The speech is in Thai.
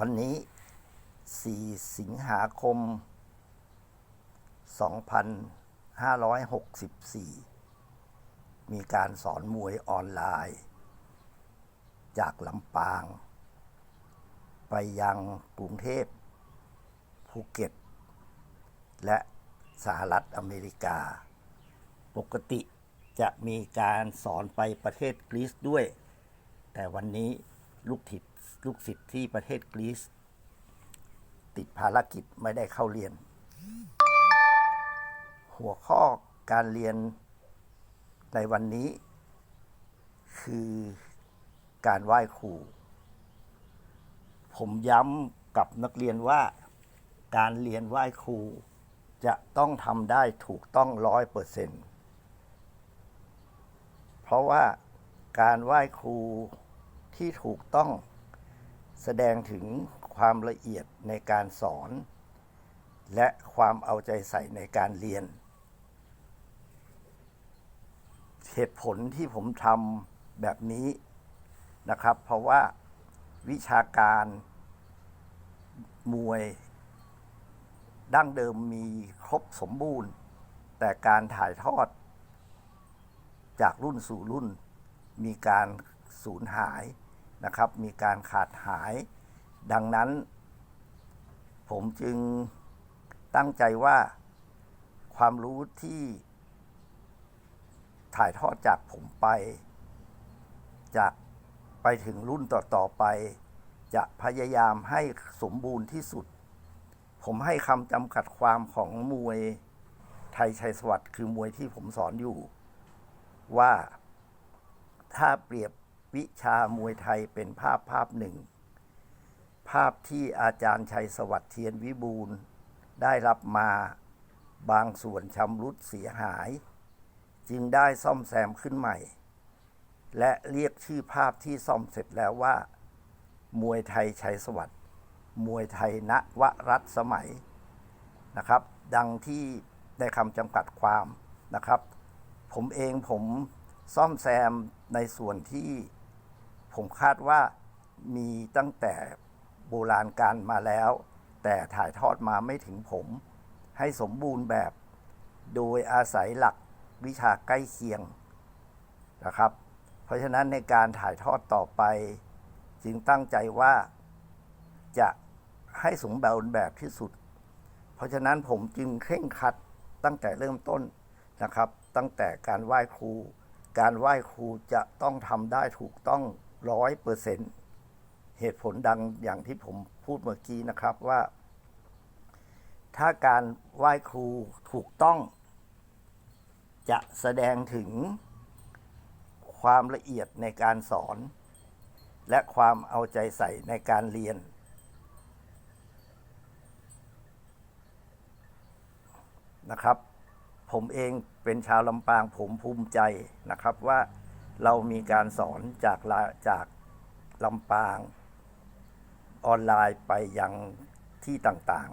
วันนี้ 4 สิงหาคม 2564 มีการสอนมวยออนไลน์ จากลำปาง ไปยังกรุงเทพ ภูเก็ต และสหรัฐอเมริกา ปกติจะมีการสอนไปประเทศกรีซด้วย แต่วันนี้ ลูกถิดลูกศิษย์ที่ประเทศกรีซติดภารกิจไม่ได้เข้าเรียน หัวข้อการเรียนในวันนี้ คือการไหว้ครู ผมย้ำกับนักเรียนว่า การเรียนไหว้ครู จะต้องทำได้ถูกต้องร้อยเปอร์เซ็นต์เพราะว่าการไหว้ครู ที่ถูกต้องแสดงถึงความละเอียดในการสอน และความเอาใจใส่ในการเรียน เหตุผลที่ผมทำแบบนี้นะครับ เพราะว่าวิชาการมวยดั้งเดิมมีครบสมบูรณ์ แต่การถ่ายทอด จากรุ่นสู่รุ่นมีการสูญหาย นะครับ มีการขาดหาย ดังนั้น ผมจึงตั้งใจว่าความรู้ที่ถ่ายทอดจากผมไป จากไปถึงรุ่นต่อ ๆ ไป จะพยายามให้สมบูรณ์ที่สุด ผมให้คำจำกัดความของมวยไทยชัยสวัสดิ์คือมวยที่ผมสอนอยู่ ว่าถ้าเปรียบ วิชามวยไทยเป็นภาพภาพหนึ่ง ภาพที่อาจารย์ชัยสวัสดิ์เทียนวิบูลย์ได้รับมาบางส่วนชำรุดเสียหาย จึงได้ซ่อมแซมขึ้นใหม่ และเรียกชื่อภาพที่ซ่อมเสร็จแล้วว่า มวยไทยชัยสวัสดิ์มวยไทยณวรัตสมัยนะครับ ดังที่ได้คำจำกัดความนะครับ ผมเองผมซ่อมแซมในส่วนที่ ผมคาดว่ามีตั้งแต่โบราณการมาแล้ว แต่ถ่ายทอดมาไม่ถึงผม ให้สมบูรณ์แบบ โดยอาศัยหลักวิชาใกล้เคียงนะครับ เพราะฉะนั้นในการถ่ายทอดต่อไป จึงตั้งใจว่าจะให้สมบูรณ์แบบที่สุด เพราะฉะนั้นผมจึงเคร่งครัดตั้งแต่เริ่มต้นนะครับ ตั้งแต่การไหว้ครู การไหว้ครูจะต้องทำได้ถูกต้อง ร้อยเปอร์เซ็นต์เหตุผลดังอย่างที่ผมพูดเมื่อกี้นะครับว่า ถ้าการไหว้ครูถูกต้อง จะแสดงถึงความละเอียดในการสอน และความเอาใจใส่ในการเรียน นะครับ ผมเองเป็นชาวลำปางผมภูมิใจนะครับว่า เรามีการสอนจากจากลำปาง ออนไลน์ไปยังที่ต่าง